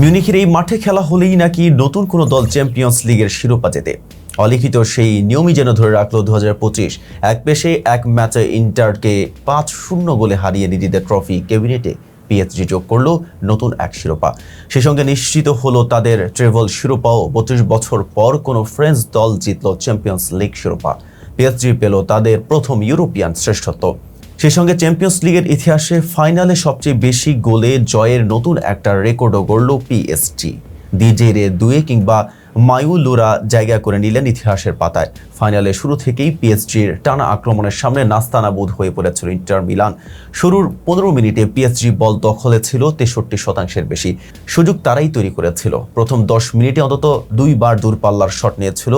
মিউনিখের এই মাঠে খেলা হলেই নাকি নতুন কোনো দল চ্যাম্পিয়ন্স লিগের শিরোপা জেতে। অলিখিত সেই নিয়মই যেন ধরে রাখল দু পঁচিশ। এক পেশে এক ম্যাচে ইন্টারকে পাঁচ শূন্য গোলে হারিয়ে নিজেদের ট্রফি ক্যাবিনেটে পিএসজি যোগ করল নতুন এক শিরোপা। সেই সঙ্গে নিশ্চিত হলো তাদের ট্রেভেল শিরোপাও। বত্রিশ বছর পর কোনো ফ্রেঞ্চ দল জিতল চ্যাম্পিয়ন্স লিগ শিরোপা। পিএসজি পেল তাদের প্রথম ইউরোপিয়ান শ্রেষ্ঠত্ব। সেই সঙ্গে চ্যাম্পিয়ন্স লিগের ইতিহাসে ফাইনালে সবচেয়ে বেশি গোলে জয়ের নতুন একটা রেকর্ডও গড়ল পিএসজি দিজেরে দুয়ে কিংবা মায়ুলুরা জায়গা করে নিলেন ইতিহাসের পাতায়। ফাইনালে শুরু থেকেই পিএসজির টানা আক্রমণের সামনে নাস্তানাবুদ হয়ে পড়েছিল ইন্টার মিলান শুরুর পনেরো মিনিটে পিএসজি বল দখলে ছিল তেষট্টি শতাংশের বেশি। সুযোগ তারাই তৈরি করেছিল। প্রথম দশ মিনিটে অন্তত দুইবার দূরপাল্লার শট নিয়েছিল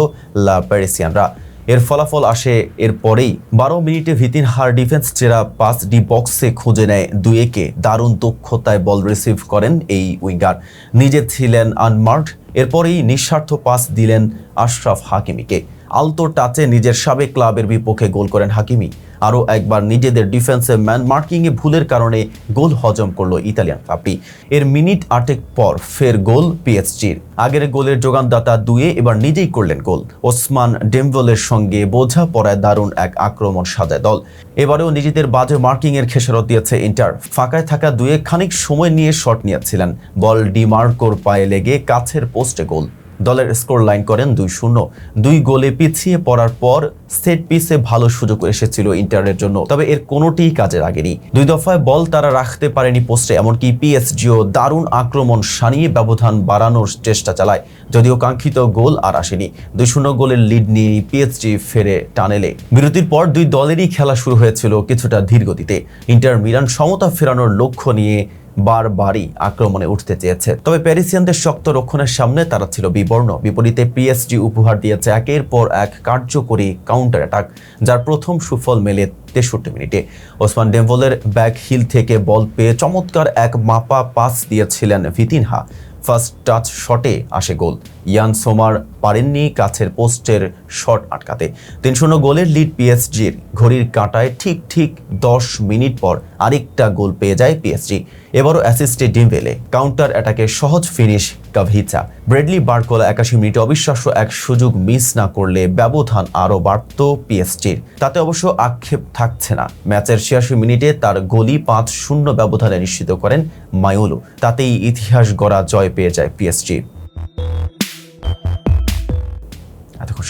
লা প্যারিসিয়ানরা এর ফলাফল আসে এর পরেই বারো মিনিটে ভিতিন হার ডিফেন্স চেরা পাঁচ ডি বক্সে খুঁজে নেয় দুয়েকে দারুণ দক্ষতায় বল রিসিভ করেন এই উইঙ্গার। নিজে ছিলেন আনমার্ড এরপরেই নিঃস্বার্থ পাস দিলেন আশরাফ হাকিমিকে। আলতো টাচে নিজের সাবেক ক্লাবের বিপক্ষে গোল করেন হাকিমি। আরও একবার নিজেদের ডিফেন্সে ম্যান মার্কিংয়ে ভুলের কারণে গোল হজম করল ইতালিয়ান ক্লাবটি এর মিনিট আটেক পর ফের গোল পিএসজির। আগের গোলের যোগানদাতা দুয়ে এবার নিজেই করলেন গোল। ওসমান ডেমভলের সঙ্গে বোঝা পড়ায় দারুণ এক আক্রমণ সাজায় দল। এবারেও নিজেদের বাজে মার্কিংয়ের খেসারত দিয়েছে ইন্টার। ফাঁকায় থাকা দুয়ে খানিক সময় নিয়ে শট নিয়েছিলেন। বল ডিমার্কোর পায়ে লেগে কাছের পোস্টে গোল। দলের স্কোর লাইন করেন দুই শূন্য। দুই গোলে পিছিয়ে পড়ার পর সেট পিসে ভালো সুযোগ এসেছিল ইন্টারের জন্য। তবে এর কোনোটিই কাজে লাগেনি। দুই দফায় বল তারা রাখতে পারেনি পোস্টে, এমনকি পিএসজিও দারুণ আক্রমণ সানিয়ে ব্যবধান বাড়ানোর চেষ্টা চালায়, যদিও কাঙ্ক্ষিত গোল আর আসেনি। দুই শূন্য গোলের লিড নিয়ে পিএসজি ফেরে টানেলে। বিরতির পর দুই দলেরই খেলা শুরু হয়েছিল কিছুটা ধীরগতিতে। ইন্টার মিলান সমতা ফেরানোর লক্ষ্য নিয়ে বারবারই আক্রমণে উঠতে চেয়েছে। তবে প্যারিসিয়ানদের শক্ত রক্ষণের সামনে তারা ছিল বিবর্ণ। বিপরীতে পিএসজি উপহার দিয়েছে একের পর এক কার্যকরী কাউন্টার অ্যাটাক যার প্রথম সুফল মেলে তেষট্টি মিনিটে। ওসমান ডেম্বলের ব্যাক হিল থেকে বল পেয়ে চমৎকার এক মাপা পাস দিয়েছিলেন ভিতিনহা। ফার্স্ট টাচ শটে আসে গোল। ইয়ান সোমার পারেননি কাছের পোস্টের শট আটকাতে। তিন শূন্য গোলের লিড পিএসজির ঘড়ির কাঁটায় ঠিক ঠিক দশ মিনিট পর আরেকটা গোল পেয়ে যায় পিএসজি এবারও অ্যাসিস্টে ডিমভেলে কাউন্টার অ্যাটাকে সহজ ফিনিশ কাভিচা। ব্রেডলি বার্কোলা একাশি মিনিটে অবিশ্বাস্য এক সুযোগ মিস না করলে ব্যবধান আরও বাড়ত পিএসজির তাতে অবশ্য আক্ষেপ থাকছে না। ম্যাচের ছিয়াশি মিনিটে তার গোলি পাঁচ শূন্য ব্যবধানে নিশ্চিত করেন মায়োলু তাতেই ইতিহাস গড়া জয় পেয়ে যায় পিএসজি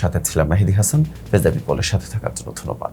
সাথে ছিলাম। মেহেদি হাসান ফেজাবি পলের সাথে থাকার জন্য ধন্যবাদ।